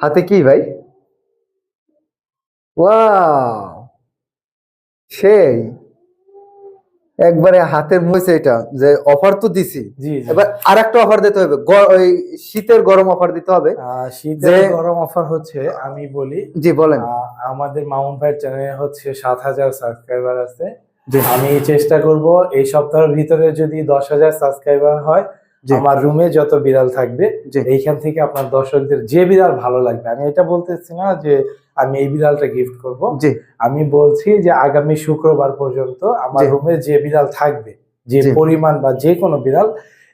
হাতে কি ভাই? ওয়াও! সেই। একবারে হাতের মহিষ এটা যে অফার তো দিছি। এবার আর একটা অফার দিতে হবে। ওই শীতের গরম অফার দিতে হবে। শীতের গরম অফার হচ্ছে আমি বলি জি বলেন। আমাদের মামুন ভাইয়ের চ্যানেলে হচ্ছে সাত হাজার সাবস্ক্রাইবার আছে। আমি চেষ্টা করব এই সপ্তাহের ভিতরে যদি দশ হাজার সাবস্ক্রাইবার হয়। আমার রুমে যত বিড়াল থাকবে এইখান থেকে আপনার দর্শকদের যে বিড়াল ভালো লাগবে। আমি এটা বলতেছি না যে আমি এই বিড়ালটা গিফট করব। জি। আমি বলছি যে আগামী শুক্রবার পর্যন্ত আমার। রুমে যে বিড়াল থাকবে যে পরিমাণ বা যে কোনো বিড়াল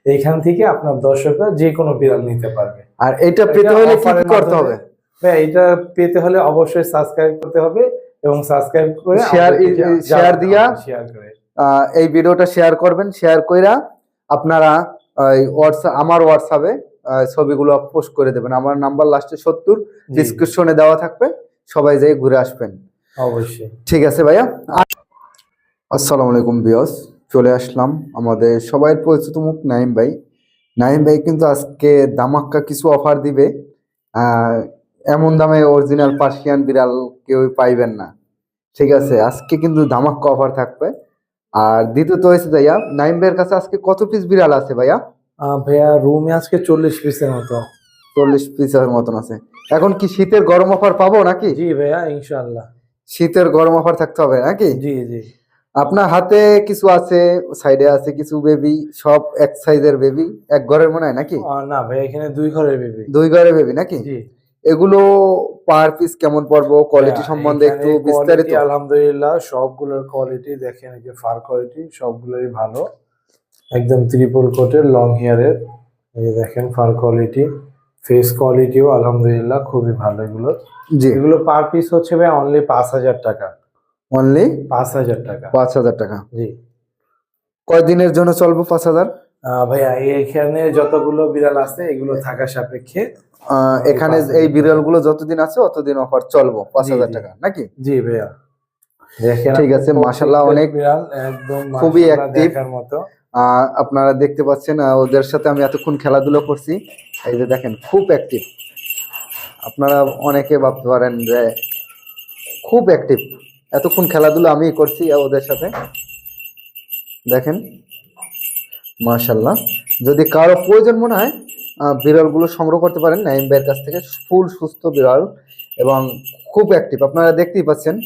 এইখান থেকে আপনার দর্শকরা যে কোনো বিড়াল নিতে পারবে। আর এটা পেতে হলে কি করতে হবে? হ্যাঁ এটা পেতে হলে অবশ্যই সাবস্ক্রাইব করতে হবে এবং সাবস্ক্রাইব করে শেয়ার জানাতে দিয়া শেয়ার করে। এই ভিডিওটা শেয়ার করবেন শেয়ার কইরা আপনারা হোয়াটসঅ্যাপ আমার হোয়াটসঅ্যাপে ছবিগুলো পোস্ট করে দেবেন। আমার নাম্বার লাস্টে সত্তর ডিসক্রিপশনে দেওয়া থাকবে সবাই যেয়ে ঘুরে আসবেন। অবশ্যই। ঠিক আছে ভাইয়া? আসসালামু আলাইকুম বিয়স চলে আসলাম আমাদের সবাই পরিচিত মুখ নাইম ভাই। নাইম ভাই কিন্তু আজকে দামাক্কা কিছু অফার দিবে। আহ, এমন দামে অরিজিনাল পার্সিয়ান বিড়াল কেউ পাইবেন না। ঠিক আছে আজকে কিন্তু দামাক্কা অফার থাকবে। আর দ্বিতীয়ত হয়েছে ভাইয়া নাইম ভাইয়ের কাছে আজকে কত পিস বিড়াল আছে ভাইয়া? ভাইয়া রুমে আজকে চল্লিশ পিসের মতো। চল্লিশ পিসের মতন আছে। এখন কি শীতের গরম অফার পাবো নাকি? জি ভাইয়া ইনশাআল্লাহ। শীতের গরম অফার থাকতে হবে নাকি? জি জি। আপনার হাতে কিছু আছে সাইডে আছে কিছু বেবি সব এক সাইজের বেবি এক ঘরের মনে হয় নাকি? না ভাই এখানে দুই ঘরের বেবি দুই ঘরের বেবি নাকি? জি। এগুলো পার পিস কেমন পড়ব? কোয়ালিটি হ্যাঁ, সম্বন্ধে একটু বিস্তারিত। আলহামদুলিল্লাহ সবগুলোর কোয়ালিটি দেখেন এই যে ফার কোয়ালিটি সবগুলোই ভালো। একদম ত্রিপল কোটের লং হেয়ারের এই দেখেন ফার কোয়ালিটি ফেস কোয়ালিটিও আলহামদুলিল্লাহ খুবই ভালো এগুলো। জি। এগুলো পার পিস হচ্ছে ভাই অনলি পাঁচ হাজার টাকা। অনলি পাঁচ হাজার টাকা। পাঁচ হাজার টাকা। জি। কয়দিনের জন্য চলবো পাঁচ হাজার? ভাইয়া এখানে যতগুলো বিড়াল আছে এগুলো থাকা সাপেক্ষে এখানে এই বিড়ালগুলো যতদিন আছে অতদিন অফার চলবো পাঁচ হাজার টাকা নাকি? জি ভাইয়া। ঠিক আছে, প্রত্যেকটা অনেক খুবই আহ, আপনারা দেখতে পাচ্ছেন ওদের সাথে আমি এতক্ষণ খেলাধুলো করছি। এই যে দেখেন খুব অ্যাক্টিভ আপনারা অনেকে ভাবতে পারেন যে খুব অ্যাক্টিভ এতক্ষণ খেলাধুলো আমি করছি ওদের সাথে। দেখেন মাশাল্লাহ যদি কারও প্রয়োজন মনে হয় বিড়ালগুলো সংগ্রহ করতে পারেন নাইম ভাইয়ের কাছ থেকে। ফুল, সুস্থ বিড়াল এবং খুব অ্যাক্টিভ আপনারা দেখতেই পাচ্ছেন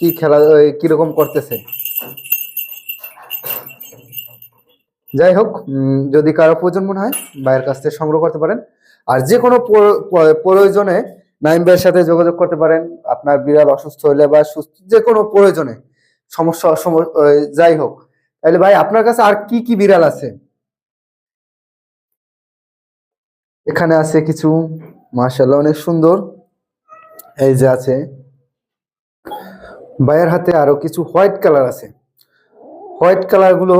কি খেলা কীরকম করতেছে। যাই হোক যদি কারও প্রয়োজন মনে হয়, ভাইয়ের কাছ থেকে সংগ্রহ করতে পারেন। আর যে কোনো প্র- প্র- প্রয়োজনে নাইম ভাইয়ের সাথে যোগাযোগ করতে পারেন। আপনার বিড়াল অসুস্থ হলে বা সুস্থ, যে কোনো প্রয়োজনে, সমস্যা যাই হোক। তাহলে ভাই আপনার কাছে আর কি কি বিড়াল আছে? এখানে আছে কিছু মার্শাল্লাহ অনেক সুন্দর। এই যে আছে ভাইয়ের হাতে আরও কিছু হোয়াইট কালার আছে। হোয়াইট কালারগুলো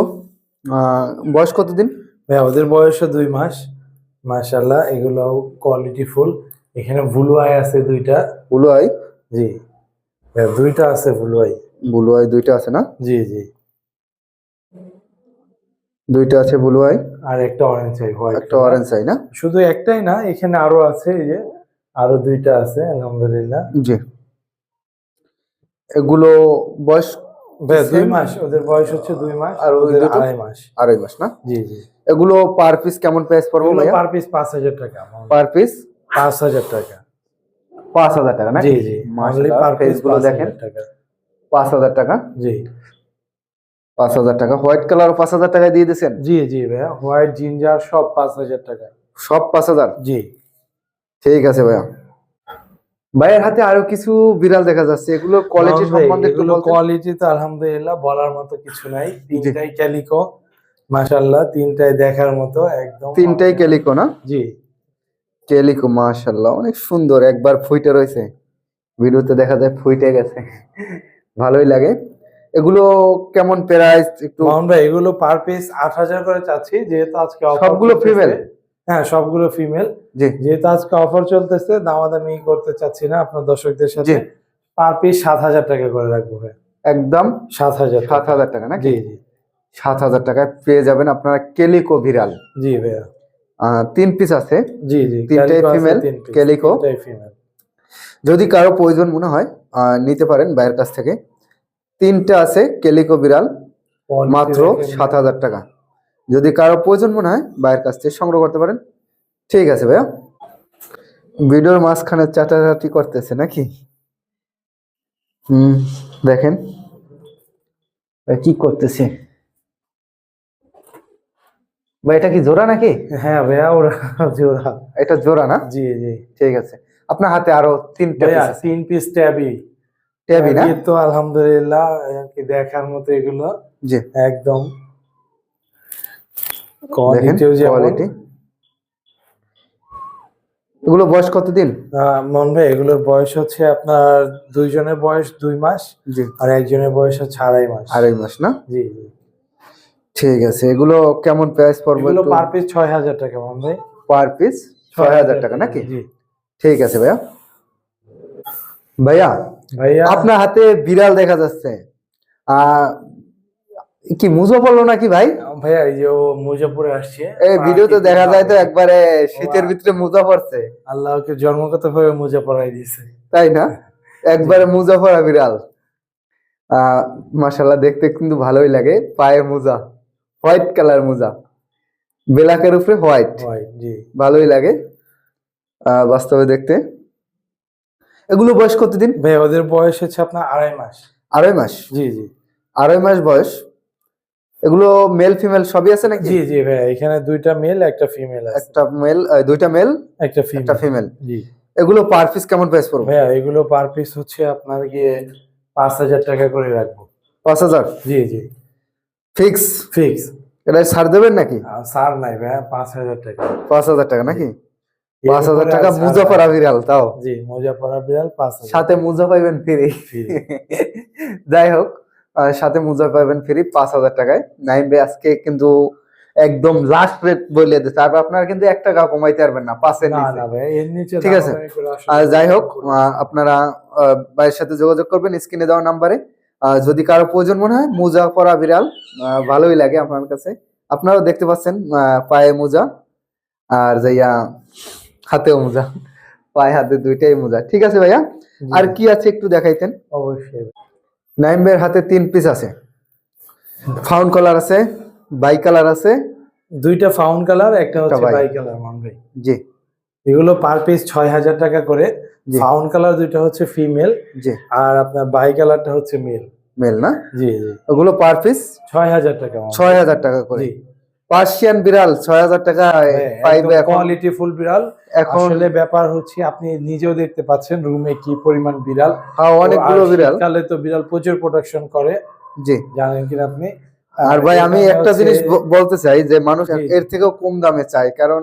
বয়স কতদিন? ভাইয়া ওদের বয়সও দুই মাস। মাশাল্লাহ এগুলো কোয়ালিটি ফুল এখানে ব্লু আই আছে দুইটা। Blue eye? জি। দুইটা আছে বুলু আই দুইটা আছে না? জি জি। দুইটা আছে ব্লু আই আর একটা অরেঞ্জ আই হোয়াইট একটা অরেঞ্জ আই না? শুধু একটাই না এখানে আরও আছে এই যে আরও দুইটা আছে আলহামদুলিল্লাহ। জি। এগুলো বয়স দুই মাস ওদের বয়স হচ্ছে দুই মাস আর ওদের আড়াই মাস। আড়াই মাস না? জি জি। এগুলো পার পিস কেমন প্রাইস পড়বে ভাইয়া? পার পিস পাঁচ হাজার টাকা পার পিস পাঁচ হাজার টাকা। পাঁচ হাজার টাকা না? জি জি। অনলি পার পিসগুলো দেখেন। টাকা। পাঁচ হাজার টাকা? জি। পাঁচ হাজার টাকা। হোয়াইট কালার পাঁচ হাজার টাকায় দিয়ে দিয়েছেন? জি জি ভাইয়া। হোয়াইট জিঞ্জার সব পাঁচ হাজার টাকা সব পাঁচ হাজার? জি। ঠিক আছে ভাইয়া। ভাইয়ের হাতে আরও কিছু বিড়াল দেখা যাচ্ছে। এগুলো কোয়ালিটি সম্বন্ধে এগুলো কোয়ালিটি তো আলহামদুলিল্লাহ বলার মতো কিছু নাই। তিনটাই ক্যালিকো মাশাল্লাহ তিনটাই দেখার মতো একদম তিনটাই ক্যালিকো না? জি। কেলিকো মাশাল্লাহ অনেক সুন্দর। একবার ফুইটে রয়েছে। ভিডিওতে দেখা যায় ফুইটে গেছে। ভালোই লাগে। এগুলো কেমন প্রাইস একটু মোহন ভাই এগুলো পার পিস আট হাজার করে চাচ্ছি যেহেতু আজকে সবগুলো ফিমেল হ্যাঁ সবগুলো ফিমেল জি। যেহেতু আজকে অফার চলতেছে দামাদামি করতে চাচ্ছি না আপনার দর্শকদের সাথে। পার পিস সাত হাজার টাকা করে রাখব ভাই। একদম? সাত হাজার সাত টাকা। হাজার টাকা নাকি? জি জি। সাত হাজার টাকায় পেয়ে যাবেন আপনারা কেলিকো বিড়াল জি ভাইয়া। তিন পিস আছে। জি জি তিনটাই ফিমেল কেলিকো female। যদি কারও প্রয়োজন মনে হয় নিতে পারেন ভাইয়ের কাছ থেকে। তিনটা আছে কেলিকো বিড়াল মাত্র সাত হাজার টাকা। যদি কারও প্রয়োজন মনে হয় ভাইয়ের কাছ থেকে সংগ্রহ করতে পারেন। ঠিক আছে ভাইয়া। ভিডিওর মাঝখানে চাটাচাটি করতেছে নাকি? হুম দেখেন। ভাই কি করতেছে? ভাই এটা কি জোড়া নাকি? হ্যাঁ ভাইয়া ওরা জোড়া। এটা জোড়া না? জি জি। ঠিক আছে। আপনার হাতে আরও তিনটা ভাইয়া তিন পিস ট্যাবি না? তো আলহামদুলিল্লাহ দেখার মতো এগুলো জি। একদম দেখেন কোয়ালিটিও যেমন। কোয়ালিটি এগুলো বয়স কতদিন আহ, মন ভাই এগুলোর বয়স হচ্ছে আপনার দুইজনের বয়স দুই মাস জি। আর একজনের বয়স হচ্ছে আড়াই মাস। আড়াই মাস না? জি জি। ঠিক আছে এগুলো কেমন প্রাইস পড়বে এগুলো পার পিস ছয় হাজার টাকা মন ভাই। পার পিস ছয় হাজার টাকা নাকি? জি। ঠিক আছে ভাইয়া। ভাইয়া আপনার হাতে বিড়াল দেখা যাচ্ছে। কি মুজো পড়ল নাকি ভাই? ভাইয়া এই যে ও মুজাপুরে আসছে। এই ভিডিওতে দেখা যায় তো একবারে শীতের ভিতরে মোজা পড়ছে। আল্লাহকে জন্মগত ভাবে মুজা পড়াই দিয়েছে। তাই না? একবারে মোজা পরা বিড়াল। আহ মাশাল্লাহ দেখতে কিন্তু ভালোই লাগে। পায়ে মোজা হোয়াইট কালার মোজা। ব্ল্যাকের উপরে হোয়াইট। হয় জি। ভালোই লাগে। আহ, বাস্তবে দেখতে। এগুলো বয়স কতদিন? ভাই ওদের বয়স হচ্ছে আপনার আড়াই মাস। আড়াই মাস? জি জি। আড়াই মাস বয়স। এগুলো মেল ফিমেল সবই আছে নাকি? জি জি ভাই এখানে দুইটা মেল একটা ফিমেল আছে। একটা মেল দুইটা মেল একটা ফিমেল একটা ফিমেল জি। এগুলো পার পিস কেমন প্রাইস পড়বে? ভাইয়া এগুলো পার পিস হচ্ছে আপনার গিয়ে পাঁচ হাজার টাকা করে রাখব। পাঁচ হাজার? জি জি। ফিক্স ফিক্স এটা ছাড় দেবেন নাকি? সার নাই পাঁচ হাজার টাকা। পাঁচ হাজার টাকা নাকি? পাঁচ হাজার টাকা আর ছাড় মুজা নাই। পরা বিড়াল তাও। জি মোজা পরা বিড়াল পাঁচ হাজার। সাথে মুজা পাইবেন ফ্রি। যাই হোক সাথে মুজা পাইবেন ফ্রি পাঁচ হাজার টাকায়। নাইম ভাই আজকে কিন্তু একদম লাস্ট রেট বলে দিচ্ছে আর আপনারা কিন্তু এক টাকা কমাইতে পারবেন না পাঁচের নিচে। ঠিক আছে। যাই হোক আপনারা ভাইয়ের সাথে যোগাযোগ করবেন স্ক্রিনে দেওয়া নাম্বারে। যদি কারও প্রয়োজন মনে হয় মোজা পরা বিড়াল ভালোই লাগে আপনার কাছে। আপনারাও দেখতে পাচ্ছেন পায়ে মোজা। আর যাইয়া হাতেও মোজা পায়ে হাতে দুইটাই মোজা। ঠিক আছে ভাইয়া? আর কি আছে একটু দেখাইতেন? অবশ্যই। নাইম ভাইয়ের হাতে তিন পিস আছে। ফাউন্ড কালার আছে বাই কালার আছে। দুইটা ফাউন্ড কালার একটা হচ্ছে বাই। কালার মান ভাই। জি। এগুলো পার পিস ছয় হাজার টাকা করে। ফাউন্ড কালার দুইটা হচ্ছে ফিমেল জি। আর আপনার বাই কালারটা হচ্ছে মেল মেল না? জি জি। ওগুলো পার পিস ছয় হাজার টাকা। ছয় হাজার টাকা করে। জি। পার্সিয়ান বিড়াল ছয় হাজার টাকা পাইবে কোয়ালিটি ফুল বিড়াল। এখন আসলে ব্যাপার হচ্ছে আপনি নিজেও দেখতে পাচ্ছেন রুমে কি পরিমাণ বিড়াল। হ্যাঁ অনেকগুলো বিড়াল। শীতকালে তো বিড়াল প্রচুর প্রোডাকশন করে। জি। জানেন কিনা আপনি? আর ভাই আমি একটা জিনিস বলতে চাই যে মানুষ এর থেকেও কম দামে চাই কারণ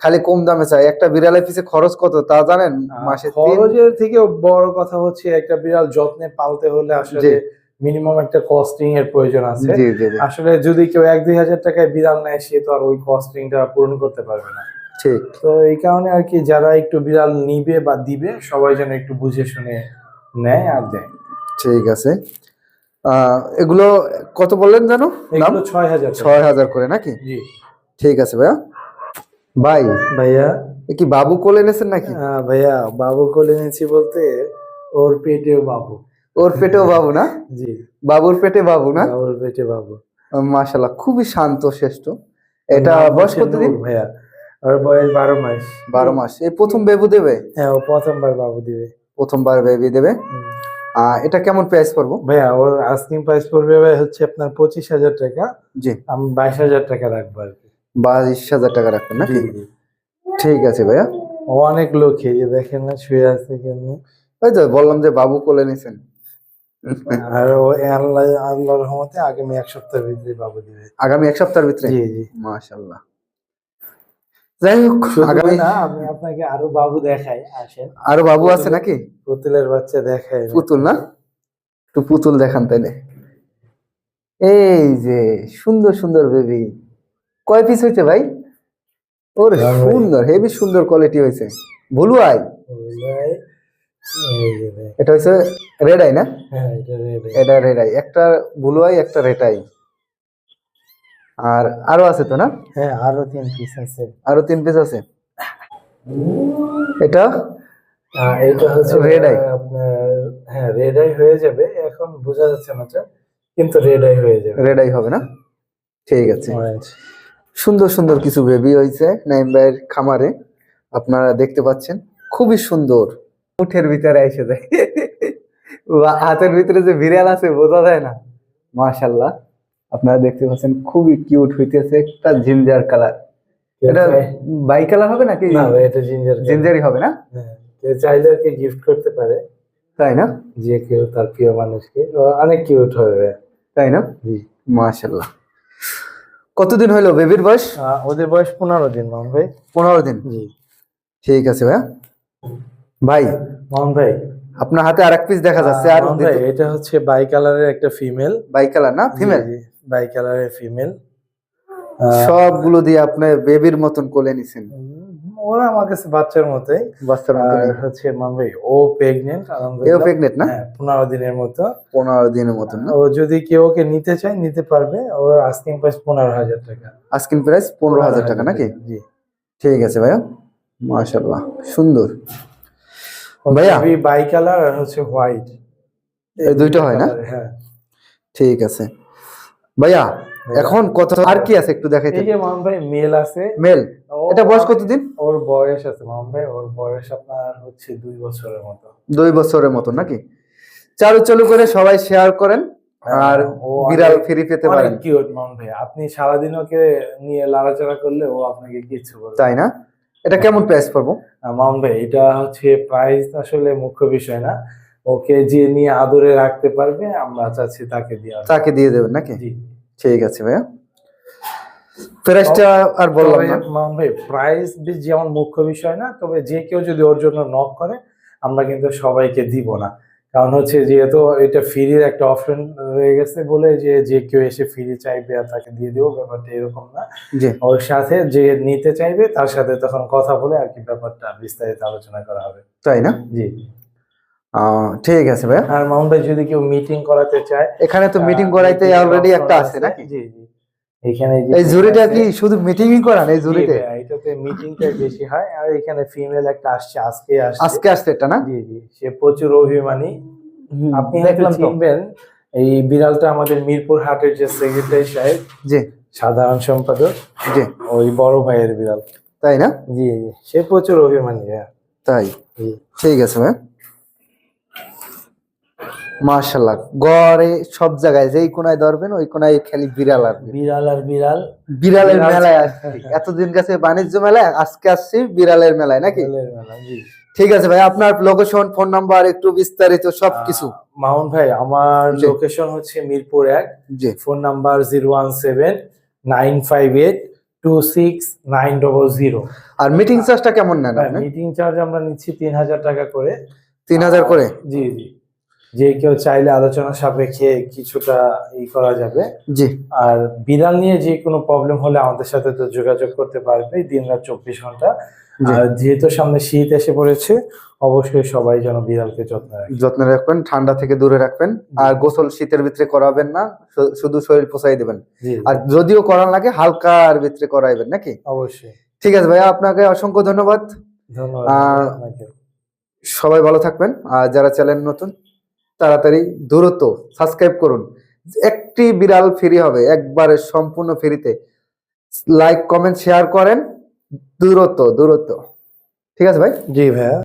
খালি কম দামে চাই একটা বিড়ালের পিছে খরচ কত তা জানেন? মাসে খরচের থেকেও বড় কথা হচ্ছে একটা বিড়াল যত্নে পালতে হলে আসলে। মিনিমাম একটা কস্টিং এর প্রয়োজন আছে। আসলে যদি কেউ এক দুই হাজার টাকায় বিড়াল নেয় সে তো আর ওই কস্টিংটা পূরণ করতে পারবে না। ঠিক। তো এই কারণে আর কি যারা একটু বিড়াল নিবে বা দিবে সবাই যেন একটু বুঝে শুনে নেয় আর দেয়। ঠিক আছে। আহ, এগুলো কত বললেন জানো? দাম এগুলো ছয় হাজার ছয় হাজার করে নাকি? জি। ঠিক আছে ভাইয়া। ভাই ভাইয়া? কি বাবু কোলে এনেছেন নাকি? ভাইয়া বাবু কোলে নিয়েছি বলতে ওর পেটেও বাবু। ওর পেটেও বাবু না? জি। বাবুর পেটে বাবু না? ওর পেটে বাবু। মাশাল্লাহ খুবই শান্ত শ্রেষ্ঠ। এটা বয়স কতদিন? ভাইয়া? ওর বয়স বারো মাস। বারো মাস। এই প্রথম বেবু দেবে? হ্যাঁ ও প্রথমবার বাবু দিবে। প্রথমবার বেবি দেবে। আহ, এটা কেমন প্রাইস পড়ব? ভাইয়া ওর আস্কিং প্রাইস পড়বে ভাই হচ্ছে আপনার পঁচিশ হাজার টাকা। জি। আমি বাইশ হাজার টাকা রাখব আর কি। বাইশ হাজার টাকা রাখবেন না। ঠিক আছে ভাইয়া। অনেক লোক এই যে দেখেন না শুয়ে আছে কেমনি? ওই তো বললাম যে বাবু কোলে নিছেন। আর আল্লাহ আল্লাহর রহমতে আগামী এক সপ্তাহের ভিতরে বাবু দিবে। আগামী এক সপ্তাহের ভিতরে? জি জি। মাশাল্লাহ যাই হোক আগামী না আমি আপনাকে আরও বাবু দেখাই আসেন। আরও বাবু আছে নাকি? পুতুলের বাচ্চা দেখাই। পুতুল না? একটু পুতুল দেখান তাইলে। এই যে সুন্দর সুন্দর বেবি কয় পিস হয়েছে ভাই? ওর সুন্দর হেভি সুন্দর কোয়ালিটি হয়েছে। Blue eye. এটা হচ্ছে রেড আই না? হ্যাঁ এটা রেড আই একটা ব্লু আই একটা রেড আই আর আরও আছে তো না? হ্যাঁ আরও তিন পিস আছে। আরও তিন পিস আছে। এটা? এটা হচ্ছে রেড আই আপনার হ্যাঁ রেড আই হয়ে যাবে। এখন বোঝা যাচ্ছে না কিন্তু রেড আই হয়ে যাবে। রেড আই হবে না? ঠিক আছে। সুন্দর সুন্দর কিছু বেবি হয়েছে নাইম ভাইয়ের খামারে। আপনারা দেখতে পাচ্ছেন খুবই সুন্দর। উঠের ভিতরে এসে যায়। হাতের ভিতরে যে বিড়াল আছে বোঝা যায় না। মাশাল্লাহ আপনারা দেখতে পাচ্ছেন খুবই কিউট হইতেছে একটা জিঞ্জার কালার এটা বাই কালার হবে নাকি? না এটা জিঞ্জার জিঞ্জারই হবে না? কেউ চাইলে আর কি গিফট করতে পারে। তাই না? যে কেউ তার প্রিয় মানুষকে। অনেক কিউট হবে। তাই না? জি। মাশাল্লাহ কতদিন হইল বেবির বয়স? ওদের বয়স পনেরো দিন মামুন ভাই। পনেরো দিন। জি। ঠিক আছে ভাইয়া। ভাই মামুন ভাই। আপনার হাতে আর এক পিস দেখা যাচ্ছে আর ভাই এটা হচ্ছে বাই কালারের একটা ফিমেল। বাই কালার না ফিমেল? বাই কালারের ফিমেল। সবগুলো দিয়ে আপনি বেবির মতন কোলে নিছেন। ওরা আমার কাছে বাচ্চার মতোই। বাচ্চার আর হচ্ছে ভাই ও প্রেগনেন্ট ও প্রেগনেন্ট না? হ্যাঁ পনেরো দিনের মতো। পনেরো দিনের মতন না? ও যদি কেউ ওকে নিতে চায় নিতে পারবে। ওর আস্কিং প্রাইস পনেরো হাজার টাকা। আস্কিন প্রাইস পনেরো হাজার টাকা নাকি? জি। ঠিক আছে ভাইয়া মাশাল্লাহ সুন্দর। ভাইয়া? বাই কালার আর হচ্ছে হোয়াইট এই দুইটা হয় না? হ্যাঁ। ঠিক আছে। ভাইয়া এখন কত আর কি আছে একটু দেখাইতে? এই যে মাম ভাই মেল আছে। মেল এটা বয়স কতদিন? ওর বয়স আছে মাম ভাই ওর বয়স আপনার হচ্ছে দুই বছরের মতো। দুই বছরের মতন নাকি? চালু চালু করে সবাই শেয়ার করেন আর ও বিড়াল ফ্রি পেতে পারেন। কিউট মাম ভাই। আপনি সারাদিন ওকে নিয়ে লাড়াচাড়া করলে ও আপনাকে কিছু বলবে তাই না? এটা কেমন প্রাইস পড়ব? মাম ভাই এটা হচ্ছে প্রাইস আসলে মুখ্য বিষয় না। ওকে যে নিয়ে আদরে রাখতে পারবে আমরা চাচ্ছি তাকে দিয়ে তাকে দিয়ে দেবেন নাকি? জি। ঠিক আছে ভাইয়া। প্রাইসটা আর বললাম না। মাম ভাই প্রাইস যেমন মুখ্য বিষয় না তবে যে কেউ যদি ওর জন্য নক করে আমরা কিন্তু সবাইকে দিব না। কারণ হচ্ছে যেহেতু এটা ফ্রির একটা অপশন রয়ে গেছে বলে যে যে কেউ এসে ফ্রি চাইবে আর তাকে দিয়ে দেবো ব্যাপারটা এরকম না। ওর সাথে যে নিতে চাইবে তার সাথে তখন কথা বলে আর কি ব্যাপারটা বিস্তারিত আলোচনা করা হবে। তাই না? জি। ঠিক আছে ভাই আর মামুন ভাই যদি কেউ মিটিং করাতে চায় এখানে তো মিটিং করাইতে অলরেডি একটা আছে নাকি? জি জি। এখানে এই আছে- কি শুধু মিটিংই করান এই জি জুড়িতে ভাইয়া, এটাতে মিটিংটা বেশি হয়। আর এখানে ফিমেল একটা আসছে আজকে আসছে। আজকে আসছে এটা না? জি জি সে প্রচুর অভিমানী। আপনি দেখলাম চিনবেন এই বিড়ালটা আমাদের মিরপুর হাটের যে সেক্রেটারি সাহেব জি। সাধারণ সম্পাদক জি। ওই বড় ভাইয়ের বিড়াল। তাই না? জি জি সে প্রচুর অভিমানী তাই? ঠিক আছে ভাই। মার্শাল্লাহ গড়ে সব জায়গায় যেই কোনায় ধরবেন ওই কোনায় খালি বিড়াল আসবে। বিড়াল আর বিড়াল। বিড়ালের মেলায় এতদিন কাছে বাণিজ্য মেলায় আজকে আসছি বিড়ালের মেলায় নাকি? ঠিক আছে ভাই আপনার লোকেশন ফোন নাম্বার একটু বিস্তারিত সবকিছু। মাউন্ট ভাই আমার লোকেশন হচ্ছে মিরপুর এক। Phone number zero one seven nine five eight two six nine double zero আর মিটিং চার্জটা কেমন নেন মিটিং চার্জ আমরা নিচ্ছি তিন হাজার টাকা করে। তিন হাজার করে? জি জি। যে কেউ চাইলে আলোচনা সাপেক্ষে কিছুটা ই করা যাবে। জি। আর বিড়াল নিয়ে যে কোনো প্রবলেম হলে আমাদের সাথে তো যোগাযোগ করতে পারবে দিন রাত চব্বিশ ঘণ্টা। আর যেহেতু সামনে শীত এসে পড়েছে অবশ্যই সবাই যেন বিড়ালকে যত্ন যত্ন রাখবেন ঠান্ডা থেকে দূরে রাখবেন। আর গোসল শীতের ভিতরে করাবেন না শুধু শরীর পোষাই দেবেন। আর যদিও করার লাগে হালকা আর ভিতরে করাইবেন নাকি? অবশ্যই। ঠিক আছে ভাইয়া আপনাকে অসংখ্য ধন্যবাদ। ধন্যবাদ সবাই ভালো থাকবেন। আর যারা চ্যানেল নতুন তাড়াতাড়ি দ্রুত সাবস্ক্রাইব করুন। একটি বিড়াল ফ্রি হবে, একবারে সম্পূর্ণ ফ্রিতে লাইক কমেন্ট শেয়ার করেন। দূরত্ব দূরত্ব ঠিক আছে ভাই? জি ভাইয়া।